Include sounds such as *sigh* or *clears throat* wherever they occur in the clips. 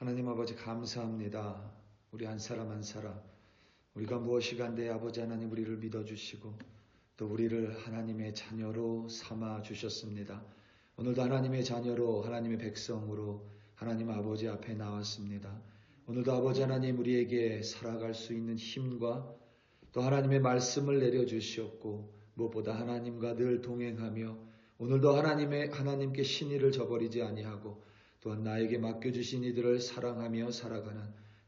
하나님 아버지 감사합니다. 우리 한 사람 한 사람 우리가 무엇이 간데 아버지 하나님 우리를 믿어주시고 또 우리를 하나님의 자녀로 삼아 주셨습니다. 오늘도 하나님의 자녀로 하나님의 백성으로 하나님 아버지 앞에 나왔습니다. 오늘도 아버지 하나님 우리에게 살아갈 수 있는 힘과 또 하나님의 말씀을 내려 주시옵고 무엇보다 하나님과 늘 동행하며 오늘도 하나님의 하나님께 신의를 저버리지 아니하고 또한 나에게 맡겨주신 이들을 사랑하며 살아가는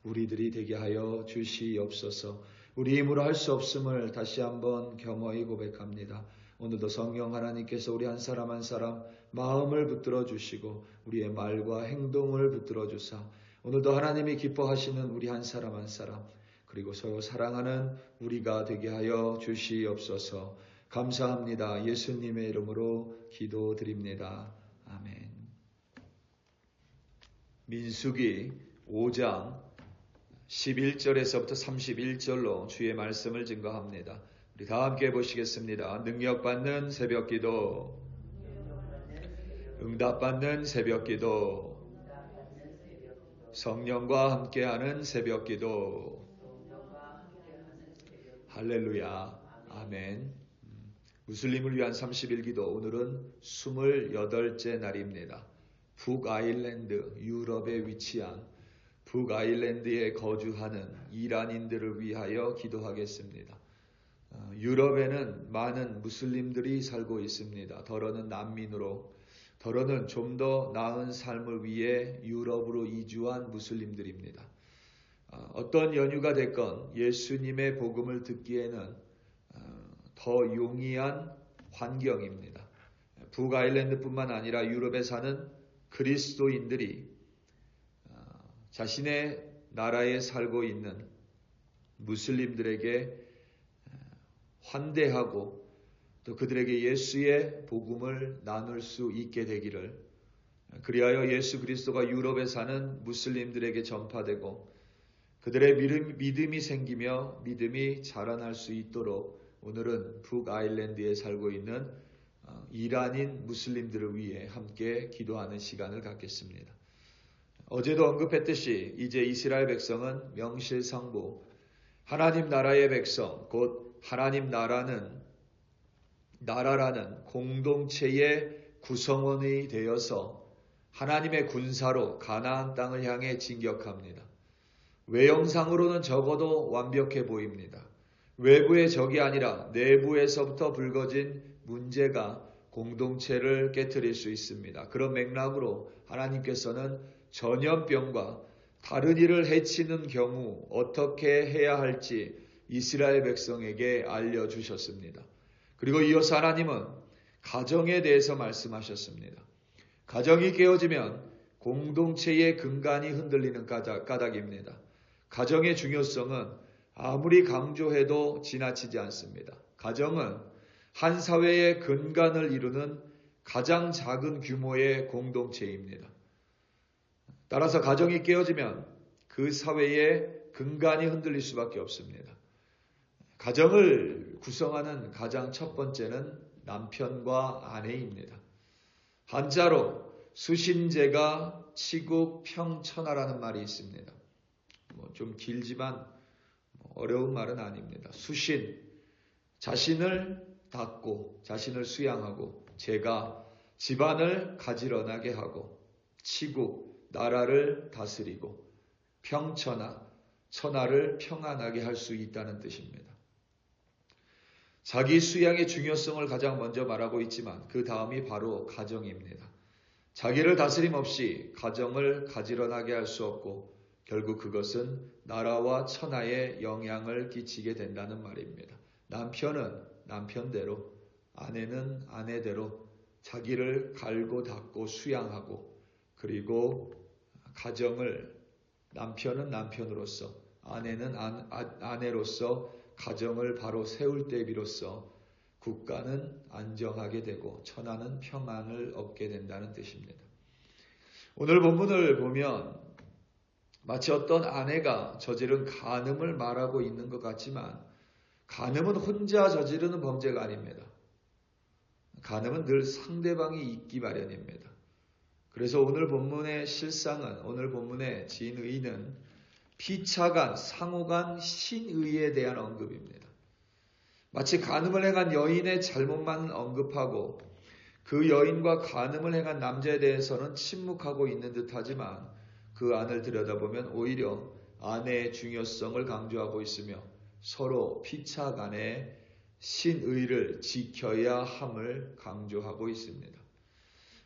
우리들이 되게 하여 주시옵소서. 우리 힘으로 할 수 없음을 다시 한번 겸허히 고백합니다. 오늘도 성령 하나님께서 우리 한 사람 한 사람 마음을 붙들어 주시고 우리의 말과 행동을 붙들어 주사 오늘도 하나님이 기뻐하시는 우리 한 사람 한 사람 그리고 서로 사랑하는 우리가 되게 하여 주시옵소서. 감사합니다. 예수님의 이름으로 기도드립니다. 아멘. 민수기 5장 11절에서부터 31절로 주의 말씀을 증거합니다. 우리 다 함께 보시겠습니다. 능력받는 새벽 기도, 응답받는 새벽 기도, 성령과 함께하는 새벽 기도. 할렐루야. 아멘. 무슬림을 위한 30일 기도. 오늘은 28째 날입니다. 북아일랜드, 유럽에 위치한 북아일랜드에 거주하는 이란인들을 위하여 기도하겠습니다. 어, 유럽에는 많은 무슬림들이 살고 있습니다. 더러는 난민으로, 더러는 좀 더 나은 삶을 위해 유럽으로 이주한 무슬림들입니다. 어, 어떤 연유가 됐건 예수님의 복음을 듣기에는 어, 더 용이한 환경입니다. 북아일랜드뿐만 아니라 유럽에 사는 그리스도인들이 자신의 나라에 살고 있는 무슬림들에게 환대하고 또 그들에게 예수의 복음을 나눌 수 있게 되기를 그리하여 예수 그리스도가 유럽에 사는 무슬림들에게 전파되고 그들의 믿음, 믿음이 생기며 믿음이 자라날 수 있도록 오늘은 북아일랜드에 살고 있는 어, 이란인 무슬림들을 위해 함께 기도하는 시간을 갖겠습니다. 어제도 언급했듯이 이제 이스라엘 백성은 명실상부 하나님 나라의 백성, 곧 하나님 나라는 나라라는 공동체의 구성원이 되어서 하나님의 군사로 가나안 땅을 향해 진격합니다. 외형상으로는 적어도 완벽해 보입니다. 외부의 적이 아니라 내부에서부터 불거진 문제가 공동체를 깨뜨릴 수 있습니다. 그런 맥락으로 하나님께서는 전염병과 다른 일을 해치는 경우 어떻게 해야 할지 이스라엘 백성에게 알려주셨습니다. 그리고 이어서 하나님은 가정에 대해서 말씀하셨습니다. 가정이 깨어지면 공동체의 근간이 흔들리는 까닭 입니다. 가정의 중요성은 아무리 강조해도 지나치지 않습니다. 가정은 한 사회의 근간을 이루는 가장 작은 규모의 공동체입니다. 따라서 가정이 깨어지면 그 사회의 근간이 흔들릴 수밖에 없습니다. 가정을 구성하는 가장 첫 번째는 남편과 아내입니다. 한자로 수신제가 치국 평천하라는 말이 있습니다. 뭐 좀 길지만 어려운 말은 아닙니다. 수신, 자신을 닦고 자신을 수양하고 제가 집안을 가지런하게 하고 치국, 나라를 다스리고 평천하, 천하를 평안하게 할 수 있다는 뜻입니다. 자기 수양의 중요성을 가장 먼저 말하고 있지만 그 다음이 바로 가정입니다. 자기를 다스림 없이 가정을 가지런하게 할 수 없고 결국 그것은 나라와 천하에 영향을 끼치게 된다는 말입니다. 남편은 남편대로, 아내는 아내대로 자기를 갈고 닦고 수양하고 그리고 가정을 남편은 남편으로서 아내는 아, 아내로서 가정을 바로 세울 때 비로소 국가는 안정하게 되고 천하는 평안을 얻게 된다는 뜻입니다. 오늘 본문을 보면 마치 어떤 아내가 저지른 간음을 말하고 있는 것 같지만 간음은 혼자 저지르는 범죄가 아닙니다. 간음은 늘 상대방이 있기 마련입니다. 그래서 오늘 본문의 실상은 오늘 본문의 진의는 피차간, 상호간, 신의에 대한 언급입니다. 마치 간음을 행한 여인의 잘못만 언급하고 그 여인과 간음을 행한 남자에 대해서는 침묵하고 있는 듯하지만 그 안을 들여다보면 오히려 아내의 중요성을 강조하고 있으며 서로 피차 간의 신의를 지켜야 함을 강조하고 있습니다.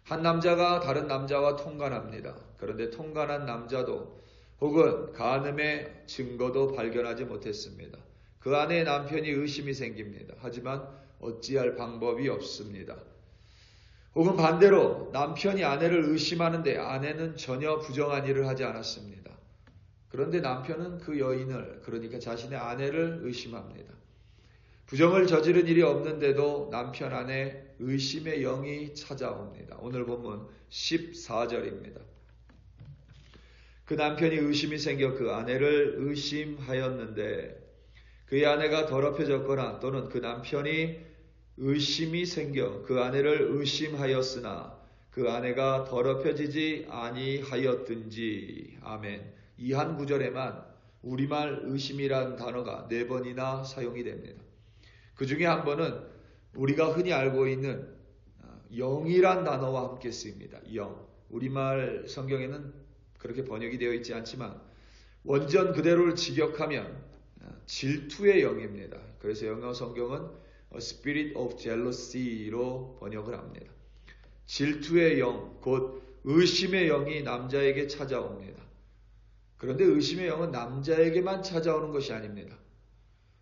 한 남자가 다른 남자와 통관합니다. 그런데 통관한 남자도 혹은 간음의 증거도 발견하지 못했습니다. 그 아내의 남편이 의심이 생깁니다. 하지만 어찌할 방법이 없습니다. 혹은 반대로 남편이 아내를 의심하는데 아내는 전혀 부정한 일을 하지 않았습니다. 그런데 남편은 그 여인을, 그러니까 자신의 아내를 의심합니다. 부정을 저지른 일이 없는데도 남편 안에 의심의 영이 찾아옵니다. 오늘 본문 14절입니다. 그 남편이 의심이 생겨 그 아내를 의심하였는데 그의 아내가 더럽혀졌거나 또는 그 남편이 의심이 생겨 그 아내를 의심하였으나 그 아내가 더럽혀지지 아니하였든지 아멘. 이 한 구절에만 우리말 의심이란 단어가 네 번이나 사용이 됩니다. 그 중에 한 번은 우리가 흔히 알고 있는 영이란 단어와 함께 쓰입니다. 영. 우리말 성경에는 그렇게 번역이 되어 있지 않지만 원전 그대로를 직역하면 질투의 영입니다. 그래서 영어 성경은 spirit of jealousy로 번역을 합니다. 질투의 영, 곧 의심의 영이 남자에게 찾아옵니다. 그런데 의심의 영은 남자에게만 찾아오는 것이 아닙니다.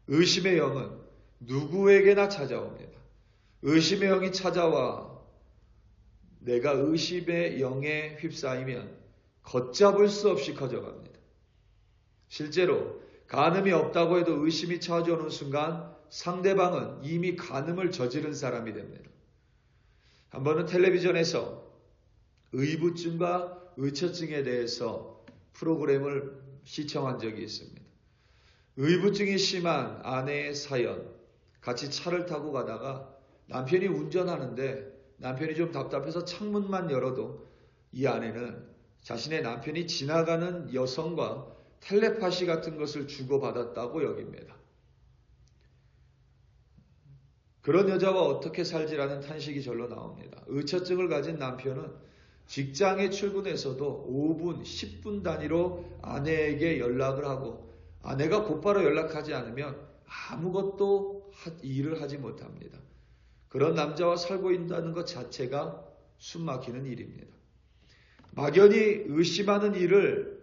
의심의 영은 누구에게나 찾아옵니다. 의심의 영이 찾아와 내가 의심의 영에 휩싸이면 걷잡을 수 없이 커져갑니다. 실제로 간음이 없다고 해도 의심이 찾아오는 순간 상대방은 이미 간음을 저지른 사람이 됩니다. 한 번은 텔레비전에서 의부증과 의처증에 대해서 프로그램을 시청한 적이 있습니다. 의부증이 심한 아내의 사연, 같이 차를 타고 가다가 남편이 운전하는데 남편이 좀 답답해서 창문만 열어도 이 아내는 자신의 남편이 지나가는 여성과 텔레파시 같은 것을 주고받았다고 여깁니다. 그런 여자와 어떻게 살지라는 탄식이 절로 나옵니다. 의처증을 가진 남편은 직장에 출근해서도 5분, 10분 단위로 아내에게 연락을 하고 아내가 곧바로 연락하지 않으면 아무것도 일을 하지 못합니다. 그런 남자와 살고 있다는 것 자체가 숨막히는 일입니다. 막연히 의심하는 일을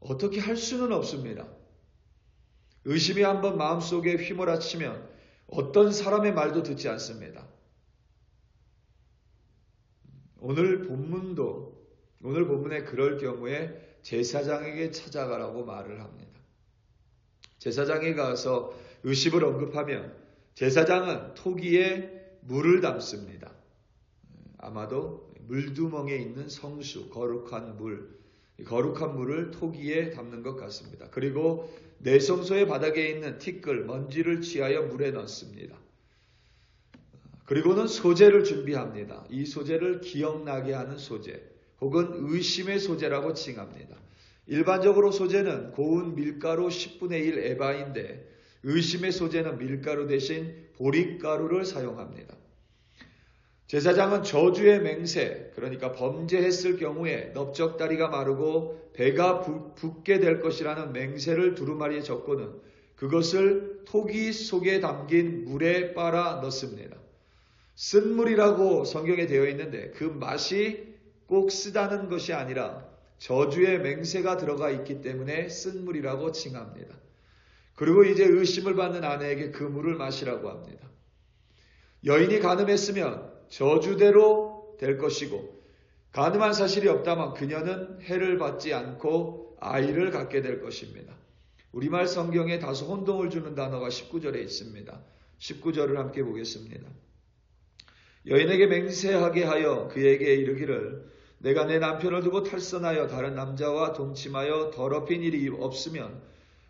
어떻게 할 수는 없습니다. 의심이 한번 마음속에 휘몰아치면 어떤 사람의 말도 듣지 않습니다. 오늘 본문도 오늘 본문에 그럴 경우에 제사장에게 찾아가라고 말을 합니다. 제사장에 가서 의심을 언급하면 제사장은 토기에 물을 담습니다. 아마도 물두멍에 있는 성수, 거룩한 물, 거룩한 물을 토기에 담는 것 같습니다. 그리고 내성소의 바닥에 있는 티끌, 먼지를 취하여 물에 넣습니다. 그리고는 소재를 준비합니다. 이 소재를 기억나게 하는 소재, 혹은 의심의 소재라고 칭합니다. 일반적으로 소재는 고운 밀가루 10분의 1 에바인데 의심의 소재는 밀가루 대신 보리가루를 사용합니다. 제사장은 저주의 맹세, 그러니까 범죄했을 경우에 넓적다리가 마르고 배가 붓게 될 것이라는 맹세를 두루마리에 적고는 그것을 토기 속에 담긴 물에 빨아 넣습니다. 쓴 물이라고 성경에 되어 있는데 그 맛이 꼭 쓰다는 것이 아니라 저주의 맹세가 들어가 있기 때문에 쓴 물이라고 칭합니다. 그리고 이제 의심을 받는 아내에게 그 물을 마시라고 합니다. 여인이 가늠했으면 저주대로 될 것이고 가늠한 사실이 없다면 그녀는 해를 받지 않고 아이를 갖게 될 것입니다. 우리말 성경에 다소 혼동을 주는 단어가 19절에 있습니다. 19절을 함께 보겠습니다. 여인에게 맹세하게 하여 그에게 이르기를 내가 내 남편을 두고 탈선하여 다른 남자와 동침하여 더럽힌 일이 없으면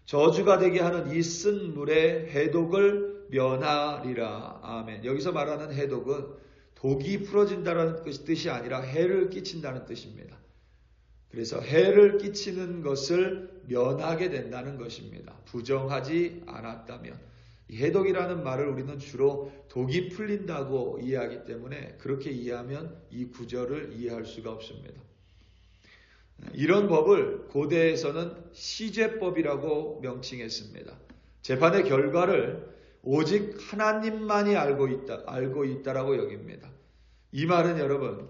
저주가 되게 하는 이 쓴 물의 해독을 면하리라. 아멘. 여기서 말하는 해독은 독이 풀어진다는 뜻이 아니라 해를 끼친다는 뜻입니다. 그래서 해를 끼치는 것을 면하게 된다는 것입니다. 부정하지 않았다면. 해독이라는 말을 우리는 주로 독이 풀린다고 이해하기 때문에 그렇게 이해하면 이 구절을 이해할 수가 없습니다. 이런 법을 고대에서는 시제법이라고 명칭했습니다. 재판의 결과를 오직 하나님만이 알고 있다, 알고 있다라고 여깁니다. 이 말은 여러분,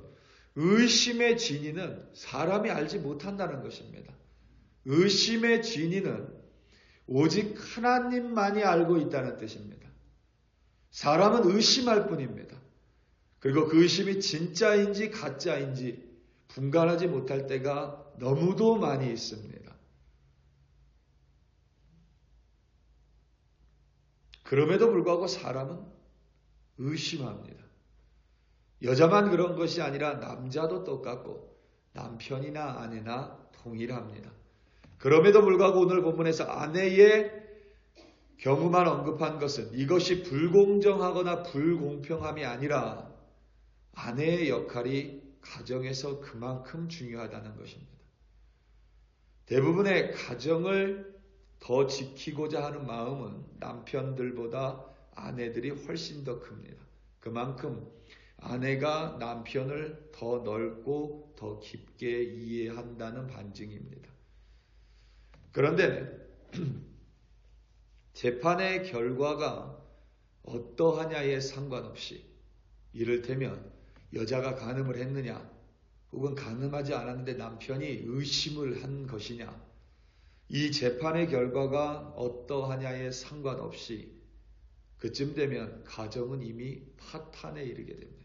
의심의 진위는 사람이 알지 못한다는 것입니다. 의심의 진위는 오직 하나님만이 알고 있다는 뜻입니다. 사람은 의심할 뿐입니다. 그리고 그 의심이 진짜인지 가짜인지 분간하지 못할 때가 너무도 많이 있습니다. 그럼에도 불구하고 사람은 의심합니다. 여자만 그런 것이 아니라 남자도 똑같고 남편이나 아내나 동일합니다. 그럼에도 불구하고 오늘 본문에서 아내의 경우만 언급한 것은 이것이 불공정하거나 불공평함이 아니라 아내의 역할이 가정에서 그만큼 중요하다는 것입니다. 대부분의 가정을 더 지키고자 하는 마음은 남편들보다 아내들이 훨씬 더 큽니다. 그만큼 아내가 남편을 더 넓고 더 깊게 이해한다는 반증입니다. 그런데 *clears throat* 재판의 결과가 어떠하냐에 상관없이 이를테면 여자가 간음을 했느냐 혹은 간음하지 않았는데 남편이 의심을 한 것이냐 이 재판의 결과가 어떠하냐에 상관없이 그쯤 되면 가정은 이미 파탄에 이르게 됩니다.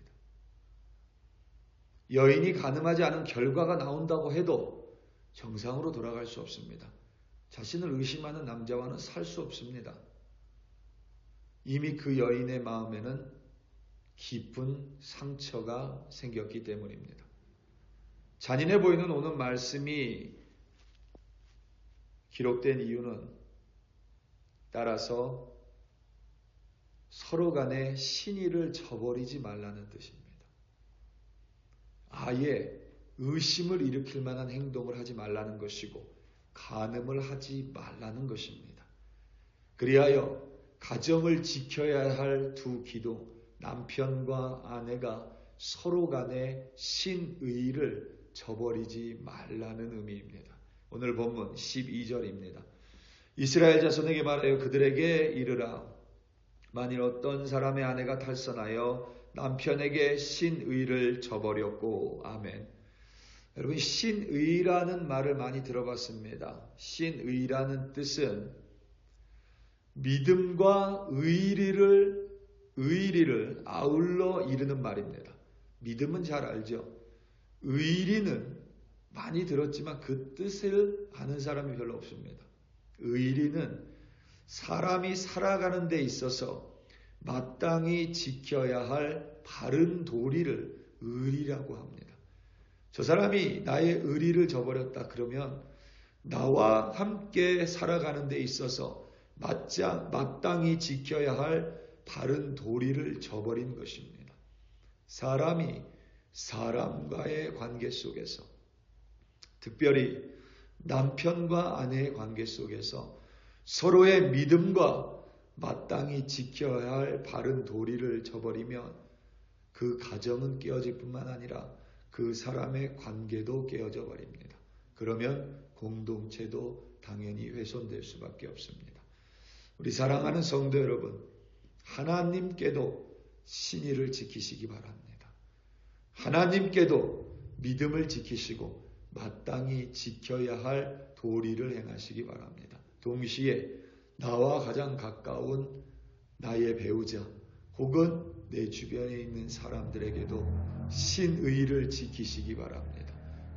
여인이 가늠하지 않은 결과가 나온다고 해도 정상으로 돌아갈 수 없습니다. 자신을 의심하는 남자와는 살 수 없습니다. 이미 그 여인의 마음에는 깊은 상처가 생겼기 때문입니다. 잔인해 보이는 오늘 말씀이 기록된 이유는 따라서 서로 간에 신의를 저버리지 말라는 뜻입니다. 아예 의심을 일으킬 만한 행동을 하지 말라는 것이고 간음을 하지 말라는 것입니다. 그리하여 가정을 지켜야 할 두 기도 남편과 아내가 서로 간에 신의를 저버리지 말라는 의미입니다. 오늘 본문 12절입니다. 이스라엘 자손에게 말하여 그들에게 이르라 만일 어떤 사람의 아내가 탈선하여 남편에게 신의를 저버렸고, 아멘. 여러분, 신의라는 말을 많이 들어봤습니다. 신의라는 뜻은 믿음과 의리를, 의리를 아울러 이르는 말입니다. 믿음은 잘 알죠. 의리는 많이 들었지만 그 뜻을 아는 사람이 별로 없습니다. 의리는 사람이 살아가는 데 있어서 마땅히 지켜야 할 바른 도리를 의리라고 합니다. 저 사람이 나의 의리를 저버렸다 그러면 나와 함께 살아가는 데 있어서 맞자, 마땅히 지켜야 할 바른 도리를 저버린 것입니다. 사람이 사람과의 관계 속에서 특별히 남편과 아내의 관계 속에서 서로의 믿음과 마땅히 지켜야 할 바른 도리를 저버리면 그 가정은 깨어질 뿐만 아니라 그 사람의 관계도 깨어져 버립니다. 그러면 공동체도 당연히 훼손될 수밖에 없습니다. 우리 사랑하는 성도 여러분, 하나님께도 신의를 지키시기 바랍니다. 하나님께도 믿음을 지키시고 마땅히 지켜야 할 도리를 행하시기 바랍니다. 동시에 나와 가장 가까운 나의 배우자 혹은 내 주변에 있는 사람들에게도 신의를 지키시기 바랍니다.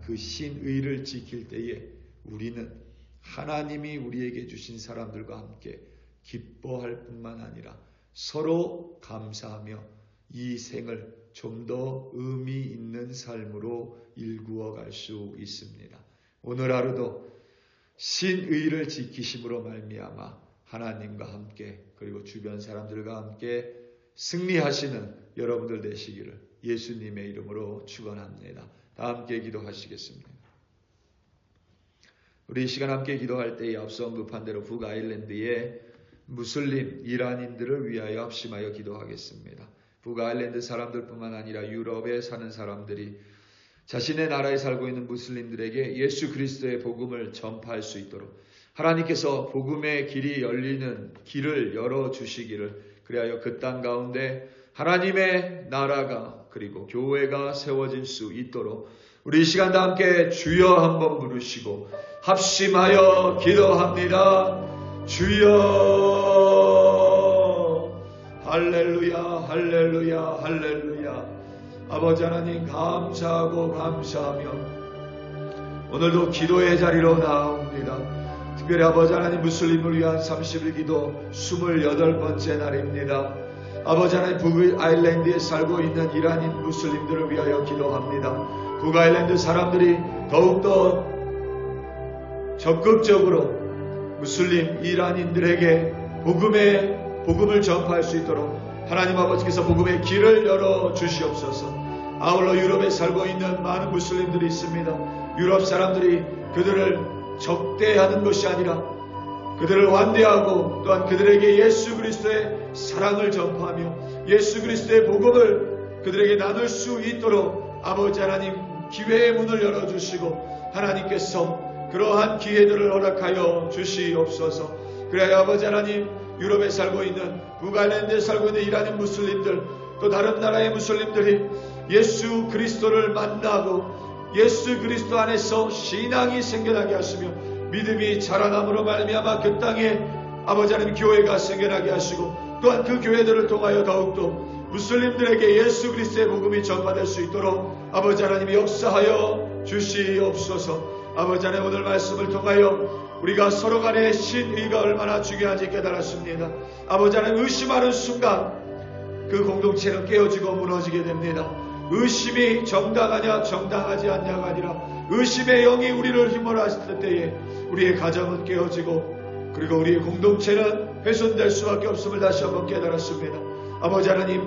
그 신의를 지킬 때에 우리는 하나님이 우리에게 주신 사람들과 함께 기뻐할 뿐만 아니라 서로 감사하며 이 생을 좀 더 의미 있는 삶으로 일구어 갈 수 있습니다. 오늘 하루도 신의를 지키심으로 말미암아 하나님과 함께 그리고 주변 사람들과 함께 승리하시는 여러분들 되시기를 예수님의 이름으로 축원합니다. 다 함께 기도하시겠습니다. 우리 이 시간 함께 기도할 때에 앞서 언급한 대로 북아일랜드의 무슬림 이란인들을 위하여 합심하여 기도하겠습니다. 북아일랜드 사람들뿐만 아니라 유럽에 사는 사람들이 자신의 나라에 살고 있는 무슬림들에게 예수 그리스도의 복음을 전파할 수 있도록 하나님께서 복음의 길이 열리는 길을 열어 주시기를 그리하여 그 땅 가운데 하나님의 나라가 그리고 교회가 세워질 수 있도록 우리 이 시간 다 함께 주여 한번 부르시고 합심하여 기도합니다. 주여 할렐루야 할렐루야 할렐루야 아버지 하나님 감사하고 감사하며 오늘도 기도의 자리로 나옵니다. 특별히 아버지 하나님 무슬림을 위한 30일 기도 28번째 날입니다. 아버지 하나님 북아일랜드에 살고 있는 이란인 무슬림들을 위하여 기도합니다. 북아일랜드 사람들이 더욱더 적극적으로 무슬림 이란인들에게 복음의 복음을 전파할 수 있도록 하나님 아버지께서 복음의 길을 열어 주시옵소서. 아울러 유럽에 살고 있는 많은 무슬림들이 있습니다. 유럽 사람들이 그들을 적대하는 것이 아니라 그들을 완대하고 또한 그들에게 예수 그리스도의 사랑을 전파하며 예수 그리스도의 복음을 그들에게 나눌 수 있도록 아버지 하나님 기회의 문을 열어주시고 하나님께서 그러한 기회들을 허락하여 주시옵소서. 그래야 아버지 하나님 유럽에 살고 있는 북아일랜드에 살고 있는 이란인 무슬림들 또 다른 나라의 무슬림들이 예수 그리스도를 만나고 예수 그리스도 안에서 신앙이 생겨나게 하시며 믿음이 자라남으로 말미암아 그 땅에 아버지 하나님 교회가 생겨나게 하시고 또한 그 교회들을 통하여 더욱더 무슬림들에게 예수 그리스도의 복음이 전파될 수 있도록 아버지 하나님이 역사하여 주시옵소서. 아버지 하나님 오늘 말씀을 통하여 우리가 서로 간의 신의가 얼마나 중요한지 깨달았습니다. 아버지 하나님 의심하는 순간 그 공동체는 깨어지고 무너지게 됩니다. 의심이 정당하냐 정당하지 않냐가 아니라 의심의 영이 우리를 힘몰았을 때에 우리의 가정은 깨어지고 그리고 우리의 공동체는 훼손될 수밖에 없음을 다시 한번 깨달았습니다. 아버지 하나님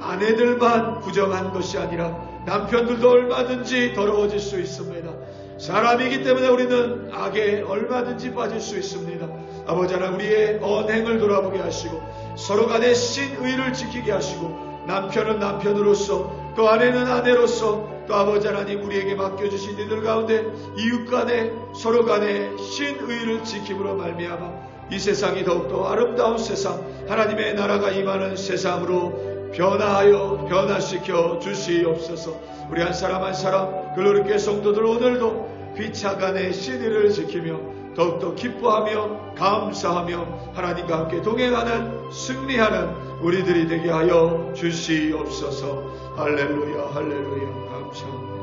아내들만 부정한 것이 아니라 남편들도 얼마든지 더러워질 수 있습니다. 사람이기 때문에 우리는 악에 얼마든지 빠질 수 있습니다. 아버지 하나님 우리의 언행을 돌아보게 하시고 서로 간의 신의를 지키게 하시고 남편은 남편으로서 또 아내는 아내로서 또 아버지 하나님 우리에게 맡겨주신 이들 가운데 이웃 간에 서로 간의 신의를 지킴으로 말미암아 이 세상이 더욱더 아름다운 세상 하나님의 나라가 임하는 세상으로 변화하여 변화시켜 주시옵소서. 우리 한 사람 한 사람 글로리께 성도들 오늘도 비차간의 신의를 지키며 더욱더 기뻐하며 감사하며 하나님과 함께 동행하는 승리하는 우리들이 되게 하여 주시옵소서. 할렐루야 할렐루야. 감사합니다